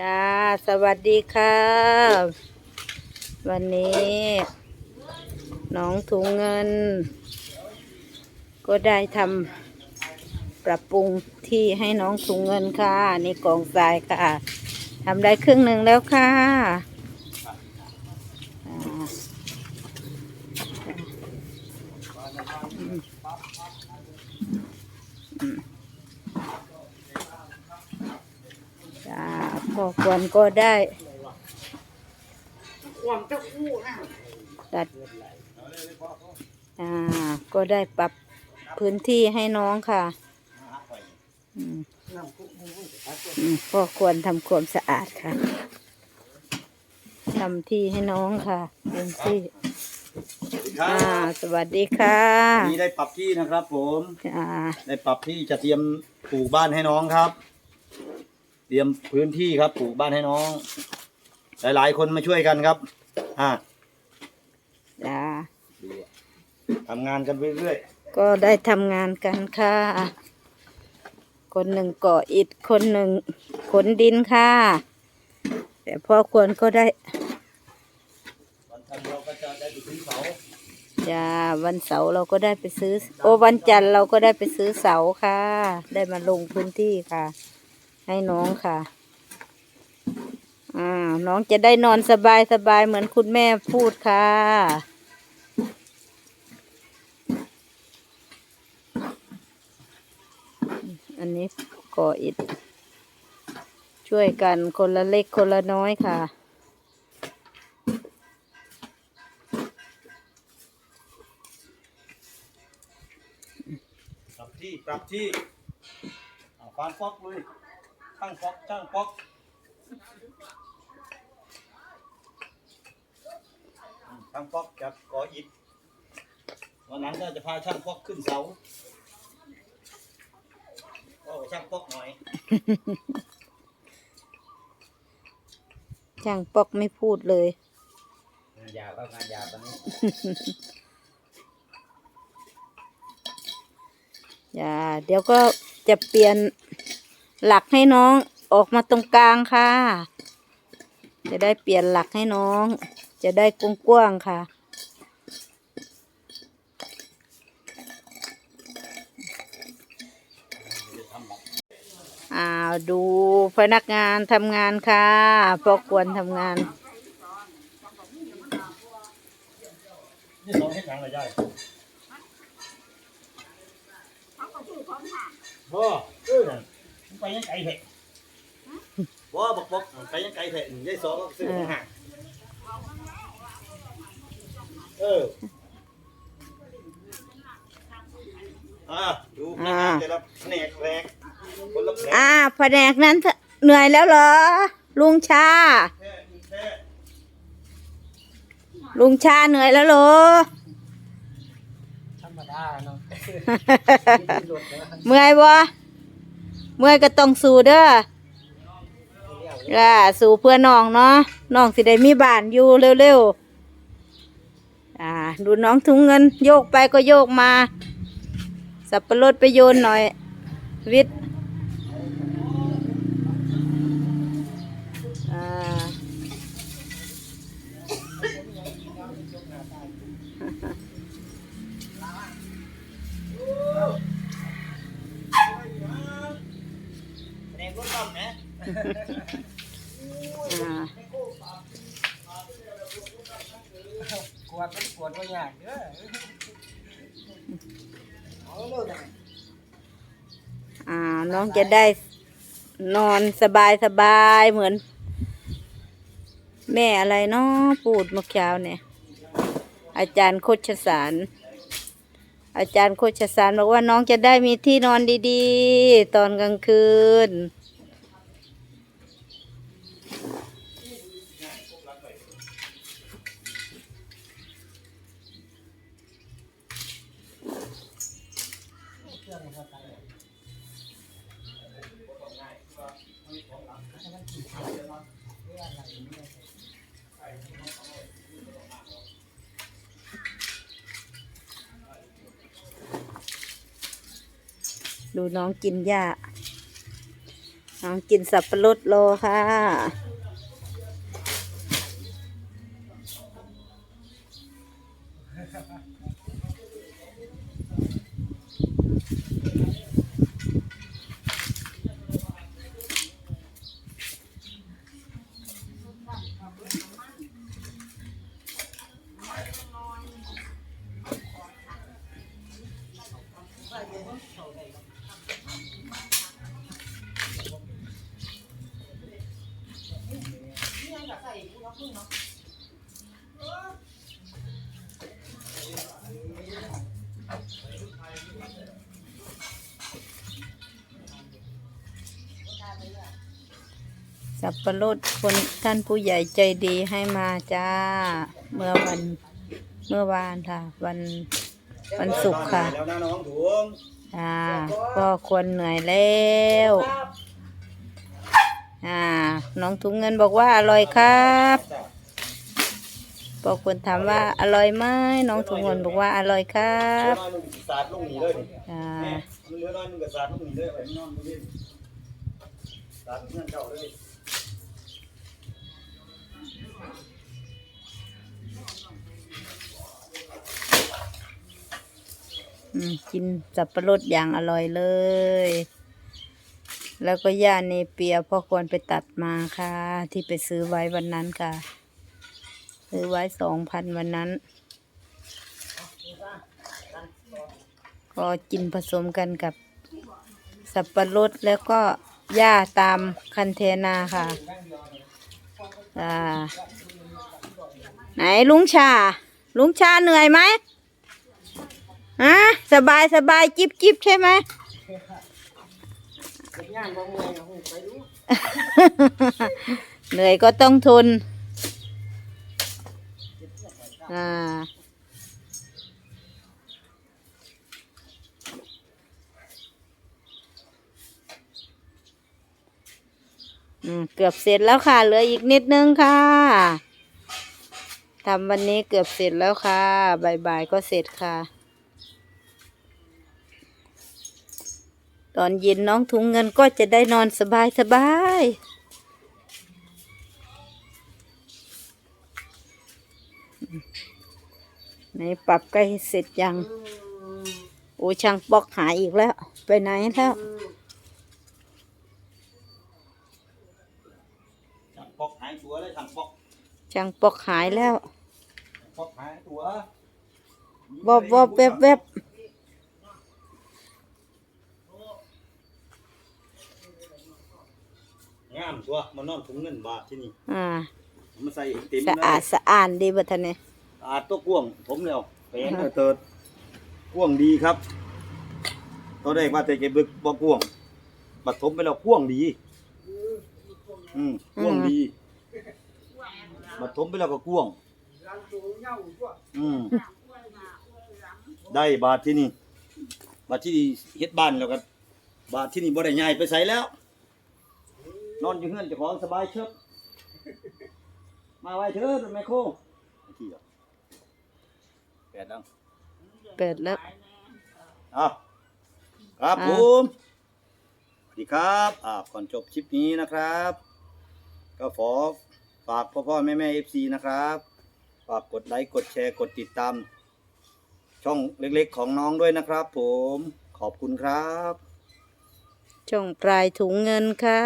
จ้า สวัสดีค่ะวันนี้น้องถุงเงิน ก็ได้ทำปรับปรุงที่ให้น้องถุงเงินค่ะนี่กองทรายค่ะทำได้ครึ่งหนึ่งแล้วค่ะอืมอืมจ้าพอควรก็ได้ ตัด อ่า ก็ได้ปรับพื้นที่ให้น้องค่ะอืมอืมก็ควรทำความสะอาดค่ะทำที่ให้น้องค่ะพื้นที่ครัอ่าบสวัสดีค่ะนี่ได้ปรับที่นะครับผม อ่า ได้ปรับที่จะเตรียมปลูกบ้านให้น้องครับเต รียมพื้นที่ครับปลูกบ้านให้น้อง หลาย ๆ คนมาช่วยกันครับ อ่าจ้าทำงานกันเรื่อยก็ได้ทำงานกันค่ะ คนหนึ่งก่ออิฐคนหนึ่งขนดินค่ะ แต่พ่อควรก็ได้ๆวันจันทร์เราก็จะได้ไปซื้อเสาจ้าวันเสาร์เราก็ได้ไปซื้อ โอ้วันจันทร์เราก็ได้ไปซื้อเสาค่ะ ได้มาลงพื้นที่ค่ะ ให้น้องค่ะอ่าน้องจะได้นอนสบายสบายๆเหมือนคุณแม่พูดค่ะอันนี้ก่ออิฐช่วยกันคนละเล็กคนละน้อยค่ะ ปรับที่ ปรับที่อาฟานฟอกเลย ช่างฟอกช่างฟอกอืมช่างฟอกจะก่ออิฐวันนั้นก็จะพาช่างฟอกขึ้นเสาก็ช่างฟอกหน่อย ช่างปอกไม่พูดเลย งานยาวครับงานยาวตอนนี้อย่า เดี๋ยวก็จะเปลี่ยน หลักให้น้องออกมาตรงกลางค่ะ จะได้เปลี่ยนหลักให้น้อง จะได้กว้างๆค่ะ อ้าวดูพนักงานทำงานค่ะพอควรทำงานนี่สองเฮ็ดหยังเลยยายบ่เออนั่นมัน ไปยังไกลเถอะบ่บอกบอกไปยังไกลเถอะยายสองก็ซื้อของห่างเอออ่าดูพนักงานแต่ละแผนกแรกคนละแผนกอ่าแผนกนั้นเหนื่อยแล้วเหรอ ลุงชา แค่แค่ลุงชาเหนื่อยแล้วเหรอ ธรรมดาเนาะ เมื่อยบ่ เมื่อยก็ต้องสู้เด้อล่ะสู้เพื่อน้องเนาะน้องสิได้มีบ้านอยู่เร็วๆอ่า ดูน้องถุงเงิน โยกไปก็โยกมา สับปะรดไปโยนหน่อย วิทย์ กวดมันกวดว่าอย่างเด้อเอาเลยอ่าน้องจะได้นอนสบายสบายเหมือน แม่อะไรเนาะปูดมื่อเช้าเนี่ย อาจารย์โคชสาร อาจารย์โคชสารบอกว่าน้องจะได้มีที่นอนดีๆ ตอนกลางคืน ดูน้องกินหญ้าเองกินสับปะรดโลค่ะ สับปะรดคนท่านผู้ใหญ่ใจดีให้มาจ้า เมื่อวันเมื่อวานค่ะ วันวันศุกร์ค่ะแล้วนะน้องถุงอ่าก็ควรเหนื่อยแล้วอ่าน้องถุงเงินบอกว่าอร่อยครับพอคนถามว่าอร่อยไหมน้องถุงเงินบอกว่าอร่อยครัเหลืบอน้อยมึงสาดลงหนีเลยนี่อ่าแม่มันเหลือน้อยมึงก็สาดลงหนีเลยไปนอนตรงนี้สาดเงื่อนเจ้าเลยอืม กินสับปะรดอย่างอร่อยเลย แล้วก็ย่าเนเปียพ่อควรไปตัดมาค่ะ ที่ไปซื้อไว้วันนั้นค่ะ ซื้อไว้สองพันวันนั้น ก็กินผสมกันกับสับปะรดแล้วก็หญ้าตามคันเทนาค่ะ อ่าไหนลุงชา ลุงชาเหนื่อยไหมฮะสบายสบายจิบจิบใช่ไหมเฮ็ดงานบ่เมื่อยก็หูไเหนื่อยก็ต้องทนอ่า เกือบเสร็จแล้วค่ะ เหลืออีกนิดนึงค่ะทำวันนี้เกือบเสร็จแล้วค่ะบ่ายๆก็เสร็จค่ะ ตอนเย็นน้องถุงเงินก็จะได้นอนสบายสบายไหนปรับใกล้เสร็จยัง โอ้ช่างปอกหายอีกแล้ว ไปไหนแล้ว ถังปอกหายตัวเลยถังปอก ช่างปอกหายแล้วปอกหายตัววอบวอบแวบแวบงามตัวมานอนถุงเงินบาทที่นี่อ่ามาใส่เต็มสะเลยอาดสะอาดดีบัทเนี่ยสะอาดตัวกวง ผมแล้วแปลงเติดกวงดีครับตอนแรกว่าแต่จะบึกบ่กวงบัดถมไปแล้วกวงดี อืมกวงดี บัดถมไปแล้วก็กวงลังตูเหย้าพวกอืมได้บาทที่นี่ บาทที่นี่เฮ็ดบ้านแล้วก็บาทที่นี่บ่ได้ใหญ่ไปใส่แล้ว นอนอยู่เฮือนเจ้าของสบายเชิบมาไว้เถิดแม่โคขี้อะแปดดังเปิดแล้วอ้าวครับอ่าผมสวัสดีครับ อ่าก่อนจบคลิปนี้นะครับ ก็ขอ ฝากพ่อพ่อแม่แม่เอฟซีนะครับฝากกดไลค์กดแชร์กดติดตาม ช่องเล็กๆของน้องด้วยนะครับผมขอบคุณครับ ช่องปลายถุงเงินค่ะ